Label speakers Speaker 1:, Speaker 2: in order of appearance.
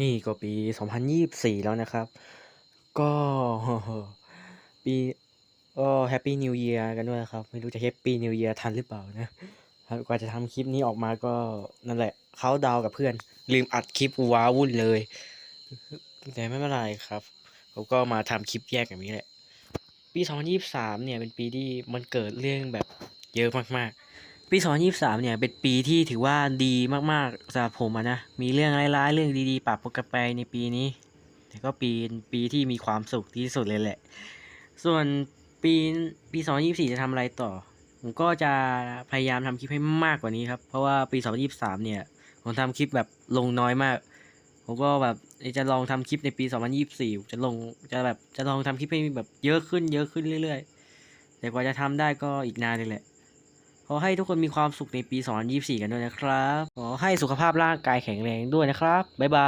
Speaker 1: นี่ก็ปี 2024 แล้วนะครับ ก็ปีก็แฮปปี้นิว e ย r กันด้วยครับ ไม่รู้จะแฮปปี้นิว e ย r ทันหรือเปล่านะกว่าจะทำคลิปนี้ออกมาก็นั่นแหละเขาดาวกับเพื่อน ลืมอัดคลิปว้าวุ่นเลย แต่ไม่เป็นไรครับผมก็มาทำคลิปแยกอย่างนี้แหละ ปี 2023 เนี่ยเป็นปีที่มันเกิดเรื่องแบบเยอะมากๆ ปี 2023 เนี่ย เป็นปีที่ถือว่าดีมากๆสำหรับผมนะ มีเรื่องร้ายๆ เรื่องดีๆปะปกไปในปีนี้ แต่ก็ปีปีที่มีความสุขที่สุดเลยแหละ ส่วนปีปี 2024 จะทำอะไรต่อ ผมก็จะพยายามทำคลิปให้มากกว่านี้ครับ เพราะว่าปี 2023 เนี่ย ผมทำคลิปแบบลงน้อยมาก ผมก็แบบจะลองทำคลิปในปี 2024 จะลงจะแบบจะลองทำคลิปให้แบบเยอะขึ้นเยอะขึ้นเรื่อย ๆ แต่กว่าจะทำได้ก็อีกนานเลยแหละ ขอให้ทุกคนมีความสุขในปี 2024 กันด้วยนะครับ ขอให้สุขภาพร่างกายแข็งแรงด้วยนะครับ บ๊ายบาย